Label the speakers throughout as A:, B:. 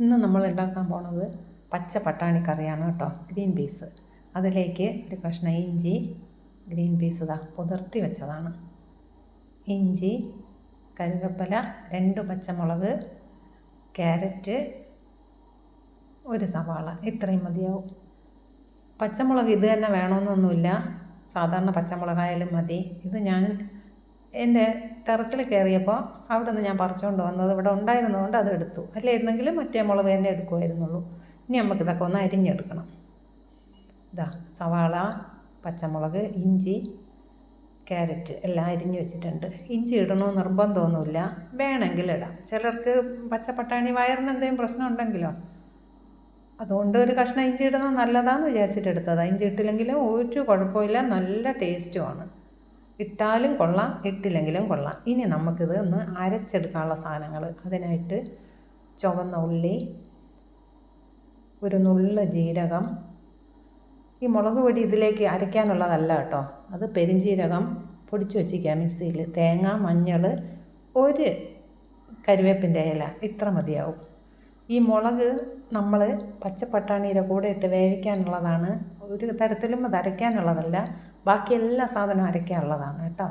A: ഇന്ന് നമ്മൾ ഉണ്ടാക്കാൻ പോണത് പച്ച പട്ടാണി കറിയാണ് കേട്ടോ ഗ്രീൻ പീസ്. അതിലേക്ക് ഒരു കഷ്ണം ഇഞ്ചി ഗ്രീൻ പീസ് ഇതാ പുതിർത്തി വെച്ചതാണ്. ഇഞ്ചി കരുവേപ്പില രണ്ട് പച്ചമുളക് ക്യാരറ്റ് ഒരു സവാള. ഇത്രയും മതിയാവും. പച്ചമുളക് ഇത് തന്നെ വേണമെന്നൊന്നുമില്ല സാധാരണ പച്ചമുളകായാലും മതി. ഇത് ഞാൻ എന്റെ ടെറസിൽ കയറിയപ്പോൾ അവിടെ നിന്ന് ഞാൻ പറിച്ചുകൊണ്ട് വന്നത്. ഇവിടെ ഉണ്ടായിരുന്നതുകൊണ്ട് അത് എടുത്തു. അല്ലായിരുന്നെങ്കിൽ മറ്റേ മുളക് തന്നെ എടുക്കുമായിരുന്നുള്ളൂ. ഇനി നമുക്ക് ഇതൊക്കെ ഒന്ന് അരിഞ്ഞെടുക്കണം. ഇതാ സവാള പച്ചമുളക് ഇഞ്ചി ക്യാരറ്റ് എല്ലാം അരിഞ്ഞ് വെച്ചിട്ടുണ്ട്. ഇഞ്ചി ഇടണോ നിർബന്ധമൊന്നുമില്ല. വേണമെങ്കിൽ ഇടാം. ചിലർക്ക് പച്ചപ്പട്ടാണി വയറിന് എന്തെങ്കിലും പ്രശ്നം ഉണ്ടെങ്കിലോ? അതുകൊണ്ട് ഒരു കഷ്ണം ഇഞ്ചി ഇടുന്നത് നല്ലതാണെന്ന് വിചാരിച്ചിട്ട് എടുത്തതാണ് ഇഞ്ചി ഇട്ടില്ലെങ്കിലും ഒരു കുഴപ്പമില്ല. നല്ല ടേസ്റ്റുമാണ് ഇട്ടാലും കൊള്ളാം ഇട്ടില്ലെങ്കിലും കൊള്ളാം. ഇനി നമുക്കിത് ഒന്ന് അരച്ചെടുക്കാനുള്ള സാധനങ്ങൾ. അതിനായിട്ട് ചുവന്ന ഉള്ളി ഒരു നുള്ള ജീരകം. ഈ മുളക് പൊടി ഇതിലേക്ക് അരയ്ക്കാനുള്ളതല്ല കേട്ടോ. അത് പെരിഞ്ജീരകം പൊടിച്ച് വെച്ചിരിക്കുക മിക്സിയിൽ. തേങ്ങ മഞ്ഞൾ ഒരു കരുവേപ്പിന്റെ ഇല. ഇത്ര മതിയാവും. ഈ മുളക് നമ്മൾ പച്ചപ്പട്ടാണിയുടെ കൂടെ ഇട്ട് വേവിക്കാനുള്ളതാണ്. ഒരു തരത്തിലും അത് അരയ്ക്കാനുള്ളതല്ല. ബാക്കി എല്ലാ സാധനവും അരയ്ക്കാനുള്ളതാണ് കേട്ടോ.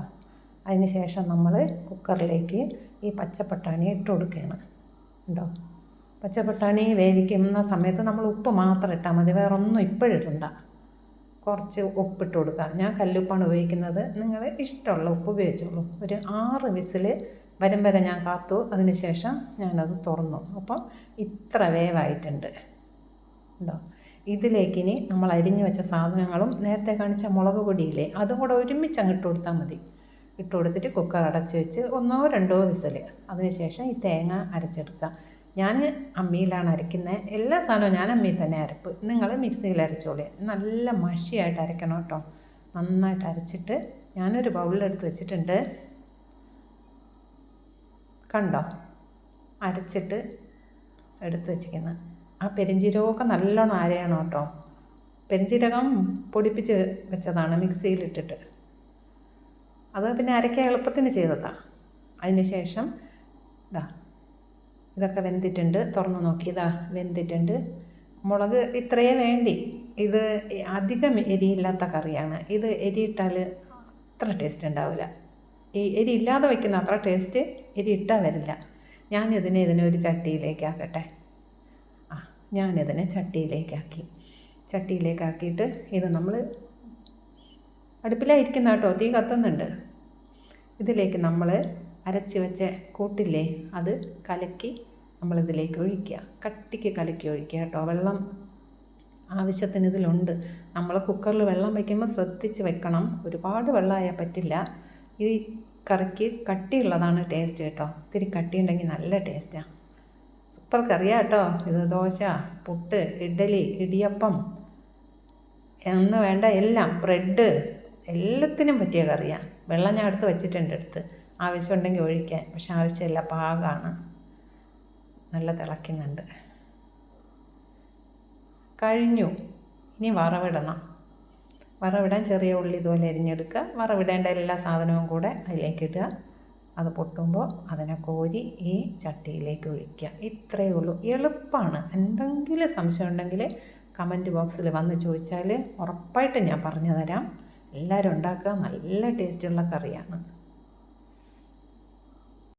A: അതിന് ശേഷം നമ്മൾ കുക്കറിലേക്ക് ഈ പച്ചപ്പട്ടാണി ഇട്ട് കൊടുക്കുകയാണ്. ഉണ്ടോ പച്ചപ്പട്ടാണി വേവിക്കുന്ന സമയത്ത് നമ്മൾ ഉപ്പ് മാത്രം ഇട്ടാൽ മതി വേറെ ഒന്നും ഇപ്പോഴിടണ്ട കുറച്ച് ഉപ്പിട്ട് കൊടുക്കുക ഞാൻ കല്ലുപ്പാണ് ഉപയോഗിക്കുന്നത്. നിങ്ങൾ ഇഷ്ടമുള്ള ഉപ്പ് ഉപയോഗിച്ചോളൂ. ഒരു ആറ് വിസിൽ വരും വരെ ഞാൻ കാത്തു. അതിന് ശേഷം ഞാനത് തുറന്നു. അപ്പം ഇത്ര വേവായിട്ടുണ്ട്. ഉണ്ടോ ഇതിലേക്ക് ഇനി നമ്മൾ അരിഞ്ഞു വെച്ച സാധനങ്ങളും നേരത്തെ കാണിച്ച മുളക് പൊടിയില്ലേ അതും കൂടെ ഒരുമിച്ച് അങ്ങ് ഇട്ട് കൊടുത്താൽ മതി. ഇട്ട് കൊടുത്തിട്ട് കുക്കർ അടച്ച് വെച്ച് ഒന്നോ രണ്ടോ വിസിൽ അതിനുശേഷം ഈ തേങ്ങ അരച്ചെടുക്കുക. ഞാൻ അമ്മിയിലാണ് അരയ്ക്കുന്നത്. എല്ലാ സാധനവും ഞാൻ അമ്മിയിൽ തന്നെ അരപ്പ്. നിങ്ങൾ മിക്സിയിൽ അരച്ചോളി. നല്ല മഷിയായിട്ട് അരയ്ക്കണം കേട്ടോ. നന്നായിട്ട് അരച്ചിട്ട് ഞാനൊരു ബൗളിലെടുത്ത് വെച്ചിട്ടുണ്ട്. കണ്ടോ? അരച്ചിട്ട് എടുത്ത് വെച്ചിരിക്കുന്നത്. ആ പെരിഞ്ജീരകമൊക്കെ നല്ലോണം അരയണം കേട്ടോ. പെരിഞ്ജീരകം പൊടിപ്പിച്ച് വെച്ചതാണ് മിക്സിയിലിട്ടിട്ട്. അത് പിന്നെ അരയ്ക്കാൻ എളുപ്പത്തിന് ചെയ്തതാണ് അതിനുശേഷം ഇതാ ഇതൊക്കെ വെന്തിട്ടുണ്ട്. തുറന്നു നോക്കി ഇതാ വെന്തിട്ടുണ്ട്. മുളക് ഇത്രയേ വേണ്ടി. ഇത് അധികം എരിയില്ലാത്ത കറിയാണ്. ഇത് എരിയിട്ടാൽ അത്ര ടേസ്റ്റ് ഉണ്ടാവില്ല ഈ എരി ഇല്ലാതെ വയ്ക്കുന്ന അത്ര ടേസ്റ്റ് എരി ഇട്ടാൽ വരില്ല. ഞാനിതിനെ ചട്ടിയിലേക്ക് ആ ഞാനിതിനെ ചട്ടിയിലേക്കാക്കി. ചട്ടിയിലേക്കാക്കിയിട്ട് ഇത് നമ്മൾ അടുപ്പിലായിരിക്കുന്ന കേട്ടോ തീ കത്തുന്നുണ്ട്. ഇതിലേക്ക് നമ്മൾ അരച്ച് വെച്ച കൂട്ടില്ലേ അത് കലക്കി നമ്മളിതിലേക്ക് ഒഴിക്കുക. കട്ടിക്ക് കലക്കി ഒഴിക്കുക കേട്ടോ. വെള്ളം ആവശ്യത്തിന് ഇതിലുണ്ട്. നമ്മൾ കുക്കറിൽ വെള്ളം വയ്ക്കുമ്പോൾ ശ്രദ്ധിച്ച് വെക്കണം. ഒരുപാട് വെള്ളമായാൽ പറ്റില്ല. ഈ കറിക്ക് കട്ടിയുള്ളതാണ് ടേസ്റ്റ് കേട്ടോ. ഇത്തിരി കട്ടിയുണ്ടെങ്കിൽ നല്ല ടേസ്റ്റാണ് സൂപ്പർ കറിയാ കേട്ടോ. ഇത് ദോശ പുട്ട് ഇഡ്ഡലി ഇടിയപ്പം എന്ന് വേണ്ട എല്ലാം. ബ്രെഡ് എല്ലാത്തിനും പറ്റിയ കറിയാണ് വെള്ളം ഞാൻ എടുത്ത് വെച്ചിട്ടുണ്ട് എടുത്ത്. ആവശ്യമുണ്ടെങ്കിൽ ഒഴിക്കാൻ. പക്ഷെ ആവശ്യമില്ല പാകമാണ് നല്ല തിളയ്ക്കുന്നുണ്ട്. കഴിഞ്ഞു. ഇനി വറവിടണം. വറവിടാൻ ചെറിയ ഉള്ളി ഇതുപോലെ അരിഞ്ഞെടുക്കുക. വറവിടേണ്ട എല്ലാ സാധനവും കൂടെ അതിലേക്ക് ഇടുക. അത് പൊട്ടുമ്പോൾ അതിനെ കോരി ഈ ചട്ടിയിലേക്ക് ഒഴിക്കുക. ഇത്രയേ ഉള്ളൂ. എളുപ്പമാണ് എന്തെങ്കിലും സംശയം ഉണ്ടെങ്കിൽ കമന്റ് ബോക്സിൽ വന്ന് ചോദിച്ചാൽ ഉറപ്പായിട്ട് ഞാൻ പറഞ്ഞു തരാം. എല്ലാവരും ഉണ്ടാക്കുക. നല്ല ടേസ്റ്റുള്ള കറിയാണ്.